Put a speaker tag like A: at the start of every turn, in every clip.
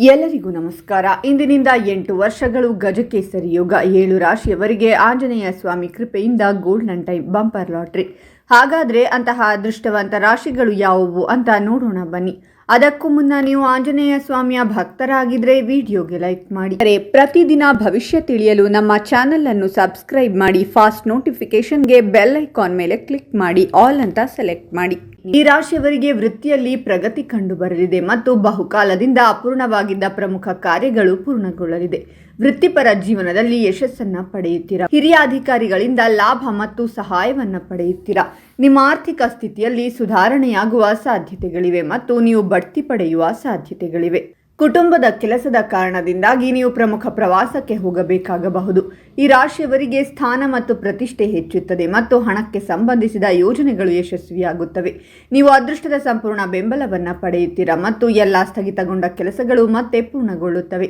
A: ಎಲ್ಲರಿಗೂ ನಮಸ್ಕಾರ. ಇಂದಿನಿಂದ ಎಂಟು ವರ್ಷಗಳು ಗಜಕೇಸರಿ ಯೋಗ. ಏಳು ರಾಶಿಯವರಿಗೆ ಆಂಜನೇಯ ಸ್ವಾಮಿ ಕೃಪೆಯಿಂದ ಗೋಲ್ಡನ್ ಟೈಮ್ ಬಂಪರ್ ಲಾಟ್ರಿ. ಹಾಗಾದ್ರೆ ಅಂತಹ ಅದೃಷ್ಟವಂತ ರಾಶಿಗಳು ಯಾವುವು ಅಂತ ನೋಡೋಣ ಬನ್ನಿ. ಅದಕ್ಕೂ ಮುನ್ನ ನೀವು ಆಂಜನೇಯ ಸ್ವಾಮಿಯ ಭಕ್ತರಾಗಿದ್ರೆ ವಿಡಿಯೋಗೆ ಲೈಕ್ ಮಾಡಿ. ಅರೆ, ಪ್ರತಿದಿನ ಭವಿಷ್ಯ ತಿಳಿಯಲು ನಮ್ಮ ಚಾನೆಲ್ ಅನ್ನು ಸಬ್ಸ್ಕ್ರೈಬ್ ಮಾಡಿ ಫಾಸ್ಟ್ ನೋಟಿಫಿಕೇಶನ್ಗೆ ಬೆಲ್ ಐಕಾನ್ ಮೇಲೆ ಕ್ಲಿಕ್ ಮಾಡಿ ಆಲ್ ಅಂತ ಸೆಲೆಕ್ಟ್ ಮಾಡಿ. ಈ ರಾಶಿಯವರಿಗೆ ವೃತ್ತಿಯಲ್ಲಿ ಪ್ರಗತಿ ಕಂಡು ಬರಲಿದೆ ಮತ್ತು ಬಹುಕಾಲದಿಂದ ಅಪೂರ್ಣವಾಗಿದ್ದ ಪ್ರಮುಖ ಕಾರ್ಯಗಳು ಪೂರ್ಣಗೊಳ್ಳಲಿದೆ. ವೃತ್ತಿಪರ ಜೀವನದಲ್ಲಿ ಯಶಸ್ಸನ್ನ ಪಡೆಯುತ್ತೀರಾ? ಹಿರಿಯ ಅಧಿಕಾರಿಗಳಿಂದ ಲಾಭ ಮತ್ತು ಸಹಾಯವನ್ನ ಪಡೆಯುತ್ತೀರಾ? ನಿಮ್ಮ ಆರ್ಥಿಕ ಸ್ಥಿತಿಯಲ್ಲಿ ಸುಧಾರಣೆಯಾಗುವ ಸಾಧ್ಯತೆಗಳಿವೆ ಮತ್ತು ನೀವು ಬಡ್ತಿ ಪಡೆಯುವ ಸಾಧ್ಯತೆಗಳಿವೆ. ಕುಟುಂಬದ ಕೆಲಸದ ಕಾರಣದಿಂದಾಗಿ ನೀವು ಪ್ರಮುಖ ಪ್ರವಾಸಕ್ಕೆ ಹೋಗಬೇಕಾಗಬಹುದು. ಈ ರಾಶಿಯವರಿಗೆ ಸ್ಥಾನ ಮತ್ತು ಪ್ರತಿಷ್ಠೆ ಹೆಚ್ಚುತ್ತದೆ ಮತ್ತು ಹಣಕ್ಕೆ ಸಂಬಂಧಿಸಿದ ಯೋಜನೆಗಳು ಯಶಸ್ವಿಯಾಗುತ್ತವೆ. ನೀವು ಅದೃಷ್ಟದ ಸಂಪೂರ್ಣ ಬೆಂಬಲವನ್ನು ಪಡೆಯುತ್ತೀರಾ ಮತ್ತು ಎಲ್ಲ ಸ್ಥಗಿತಗೊಂಡ ಕೆಲಸಗಳು ಮತ್ತೆ ಪೂರ್ಣಗೊಳ್ಳುತ್ತವೆ.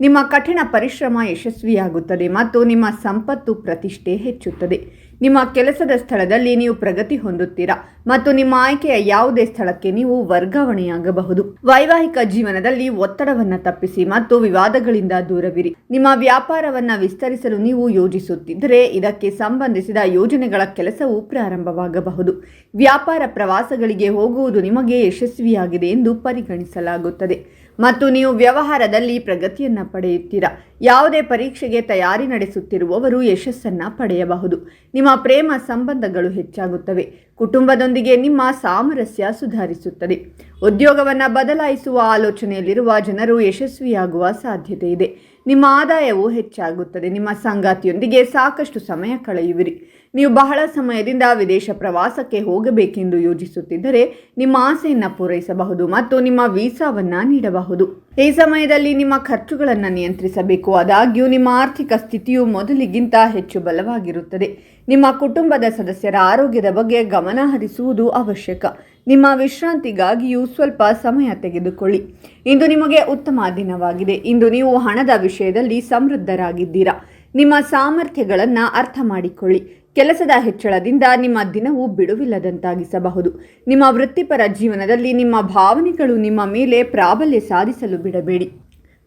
A: ನಿಮ್ಮ ಕಠಿಣ ಪರಿಶ್ರಮ ಯಶಸ್ವಿಯಾಗುತ್ತದೆ ಮತ್ತು ನಿಮ್ಮ ಸಂಪತ್ತು ಪ್ರತಿಷ್ಠೆ ಹೆಚ್ಚುತ್ತದೆ. ನಿಮ್ಮ ಕೆಲಸದ ಸ್ಥಳದಲ್ಲಿ ನೀವು ಪ್ರಗತಿ ಹೊಂದುತ್ತೀರಾ ಮತ್ತು ನಿಮ್ಮ ಆಯ್ಕೆಯ ಯಾವುದೇ ಸ್ಥಳಕ್ಕೆ ನೀವು ವರ್ಗಾವಣೆಯಾಗಬಹುದು. ವೈವಾಹಿಕ ಜೀವನದಲ್ಲಿ ಒತ್ತಡವನ್ನು ತಪ್ಪಿಸಿ ಮತ್ತು ವಿವಾದಗಳಿಂದ ದೂರವಿರಿ. ನಿಮ್ಮ ವ್ಯಾಪಾರವನ್ನು ವಿಸ್ತರಿಸಲು ನೀವು ಯೋಜಿಸುತ್ತಿದ್ದರೆ ಇದಕ್ಕೆ ಸಂಬಂಧಿಸಿದ ಯೋಜನೆಗಳ ಕೆಲಸವು ಪ್ರಾರಂಭವಾಗಬಹುದು. ವ್ಯಾಪಾರ ಪ್ರವಾಸಗಳಿಗೆ ಹೋಗುವುದು ನಿಮಗೆ ಯಶಸ್ವಿಯಾಗಿದೆ ಎಂದು ಪರಿಗಣಿಸಲಾಗುತ್ತದೆ. ಮತ್ತು ನೀವು ವ್ಯವಹಾರದಲ್ಲಿ ಪ್ರಗತಿಯನ್ನು ಪಡೆಯುತ್ತೀರಾ? ಯಾವುದೇ ಪರೀಕ್ಷೆಗೆ ತಯಾರಿ ನಡೆಸುತ್ತಿರುವವರು ಯಶಸ್ಸನ್ನ ಪಡೆಯಬಹುದು. ನಿಮ್ಮ ಪ್ರೇಮ ಸಂಬಂಧಗಳು ಹೆಚ್ಚಾಗುತ್ತವೆ. ಕುಟುಂಬದೊಂದಿಗೆ ನಿಮ್ಮ ಸಾಮರಸ್ಯ ಸುಧಾರಿಸುತ್ತದೆ. ಉದ್ಯೋಗವನ್ನು ಬದಲಾಯಿಸುವ ಆಲೋಚನೆಯಲ್ಲಿರುವ ಜನರು ಯಶಸ್ವಿಯಾಗುವ ಸಾಧ್ಯತೆ ಇದೆ. ನಿಮ್ಮ ಆದಾಯವು ಹೆಚ್ಚಾಗುತ್ತದೆ. ನಿಮ್ಮ ಸಂಗಾತಿಯೊಂದಿಗೆ ಸಾಕಷ್ಟು ಸಮಯ ಕಳೆಯುವಿರಿ. ನೀವು ಬಹಳ ಸಮಯದಿಂದ ವಿದೇಶ ಪ್ರವಾಸಕ್ಕೆ ಹೋಗಬೇಕೆಂದು ಯೋಜಿಸುತ್ತಿದ್ದರೆ ನಿಮ್ಮ ಆಸೆಯನ್ನು ಪೂರೈಸಬಹುದು ಮತ್ತು ನಿಮ್ಮ ವೀಸಾವನ್ನು ನೀಡಬಹುದು. ಈ ಸಮಯದಲ್ಲಿ ನಿಮ್ಮ ಖರ್ಚುಗಳನ್ನು ನಿಯಂತ್ರಿಸಬೇಕು. ಆದಾಗ್ಯೂ ನಿಮ್ಮ ಆರ್ಥಿಕ ಸ್ಥಿತಿಯು ಮೊದಲಿಗಿಂತ ಹೆಚ್ಚು ಬಲವಾಗಿರುತ್ತದೆ. ನಿಮ್ಮ ಕುಟುಂಬದ ಸದಸ್ಯರ ಆರೋಗ್ಯದ ಬಗ್ಗೆ ಗಮನ ಹರಿಸುವುದು ಅವಶ್ಯಕ. ನಿಮ್ಮ ವಿಶ್ರಾಂತಿಗಾಗಿಯೂ ಸ್ವಲ್ಪ ಸಮಯ ತೆಗೆದುಕೊಳ್ಳಿ. ಇಂದು ನಿಮಗೆ ಉತ್ತಮ ದಿನವಾಗಿದೆ. ಇಂದು ನೀವು ಹಣದ ವಿಷಯದಲ್ಲಿ ಸಮೃದ್ಧರಾಗಿದ್ದೀರಾ. ನಿಮ್ಮ ಸಾಮರ್ಥ್ಯಗಳನ್ನು ಅರ್ಥ ಮಾಡಿಕೊಳ್ಳಿ. ಕೆಲಸದ ಹೆಚ್ಚಳದಿಂದ ನಿಮ್ಮ ದಿನವು ಬಿಡುವಿಲ್ಲದಂತಾಗಿಸಬಹುದು. ನಿಮ್ಮ ವೃತ್ತಿಪರ ಜೀವನದಲ್ಲಿ ನಿಮ್ಮ ಭಾವನೆಗಳು ನಿಮ್ಮ ಮೇಲೆ ಪ್ರಾಬಲ್ಯ ಸಾಧಿಸಲು ಬಿಡಬೇಡಿ.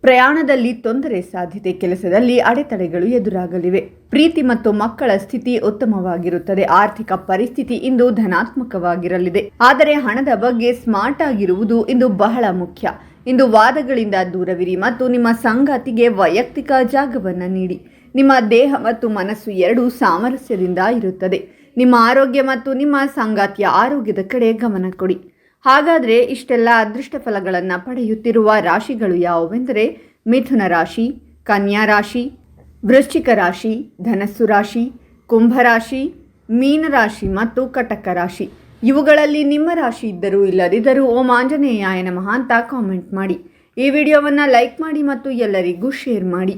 A: ಪ್ರಯಾಣದಲ್ಲಿ ತೊಂದರೆ ಸಾಧ್ಯತೆ ಕೆಲಸದಲ್ಲಿ ಅಡೆತಡೆಗಳು ಎದುರಾಗಲಿವೆ. ಪ್ರೀತಿ ಮತ್ತು ಮಕ್ಕಳ ಸ್ಥಿತಿ ಉತ್ತಮವಾಗಿರುತ್ತದೆ. ಆರ್ಥಿಕ ಪರಿಸ್ಥಿತಿ ಇಂದು ಧನಾತ್ಮಕವಾಗಿರಲಿದೆ. ಆದರೆ ಹಣದ ಬಗ್ಗೆ ಸ್ಮಾರ್ಟ್ ಆಗಿರುವುದು ಇಂದು ಬಹಳ ಮುಖ್ಯ. ಇಂದು ವಾದಗಳಿಂದ ದೂರವಿರಿ ಮತ್ತು ನಿಮ್ಮ ಸಂಗಾತಿಗೆ ವೈಯಕ್ತಿಕ ಜಾಗವನ್ನು ನೀಡಿ. ನಿಮ್ಮ ದೇಹ ಮತ್ತು ಮನಸ್ಸು ಎರಡೂ ಸಾಮರಸ್ಯದಿಂದ ಇರುತ್ತದೆ. ನಿಮ್ಮ ಆರೋಗ್ಯ ಮತ್ತು ನಿಮ್ಮ ಸಂಗಾತಿಯ ಆರೋಗ್ಯದ ಕಡೆ ಗಮನ ಕೊಡಿ. ಹಾಗಾದರೆ ಇಷ್ಟೆಲ್ಲ ಅದೃಷ್ಟ ಫಲಗಳನ್ನು ಪಡೆಯುತ್ತಿರುವ ರಾಶಿಗಳು ಯಾವುವೆಂದರೆ ಮಿಥುನ ರಾಶಿ, ಕನ್ಯಾ ರಾಶಿ, ವೃಶ್ಚಿಕ ರಾಶಿ, ಧನಸ್ಸು ರಾಶಿ ಕುಂಭರಾಶಿ ಮೀನರಾಶಿ ಮತ್ತು ಕಟಕ ರಾಶಿ. ಇವುಗಳಲ್ಲಿ ನಿಮ್ಮ ರಾಶಿ ಇದ್ದರೂ ಇಲ್ಲದಿದ್ದರೂ ಓಂ ಆಂಜನೇಯಾಯ ನಮಃ ಅಂತ ಕಾಮೆಂಟ್ ಮಾಡಿ. ಈ ವಿಡಿಯೋವನ್ನು ಲೈಕ್ ಮಾಡಿ ಮತ್ತು ಎಲ್ಲರಿಗೂ ಶೇರ್ ಮಾಡಿ.